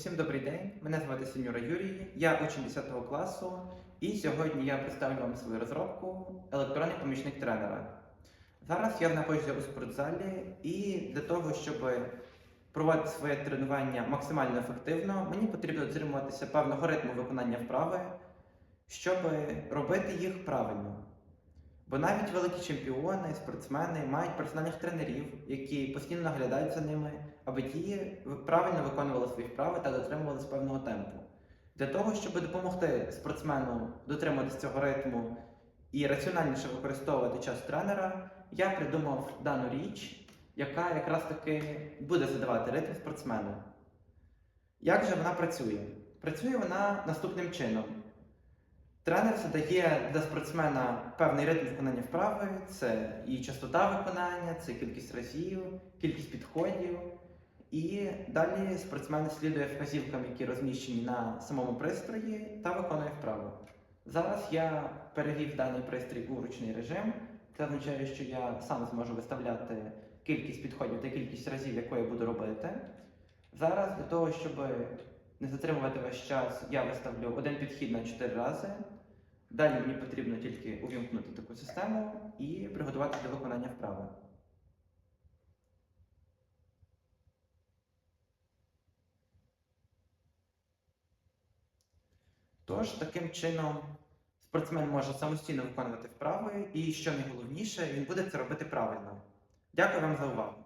Усім добрий день. Мене звати Сенюра Юрій, я учень 10 класу, і сьогодні я представлю вам свою розробку електронний помічник тренера. Зараз я знаходжуся у спортзалі, і для того, щоб проводити своє тренування максимально ефективно, мені потрібно дотримуватися певного ритму виконання вправи, щоб робити їх правильно. Бо навіть великі чемпіони, спортсмени мають персональних тренерів, які постійно наглядають за ними, аби ті правильно виконували свої вправи та дотримувалися певного темпу. Для того, щоб допомогти спортсмену дотримуватися цього ритму і раціональніше використовувати час тренера, я придумав дану річ, яка якраз таки буде задавати ритм спортсмену. Як же вона працює? Працює вона наступним чином. Тренер задає для спортсмена певний ритм виконання вправи, це і частота виконання, це кількість разів, кількість підходів. І далі спортсмен слідує вказівкам, які розміщені на самому пристрої, та виконує вправу. Зараз я перевів даний пристрій у ручний режим. Це означає, що я сам зможу виставляти кількість підходів та кількість разів, яку я буду робити. Зараз для того, щоб не затримувати весь час, я виставлю один підхід на 4 рази. Далі мені потрібно тільки увімкнути таку систему і приготуватися до виконання вправи. Тож, таким чином, спортсмен може самостійно виконувати вправи, і що найголовніше, він буде це робити правильно. Дякую вам за увагу!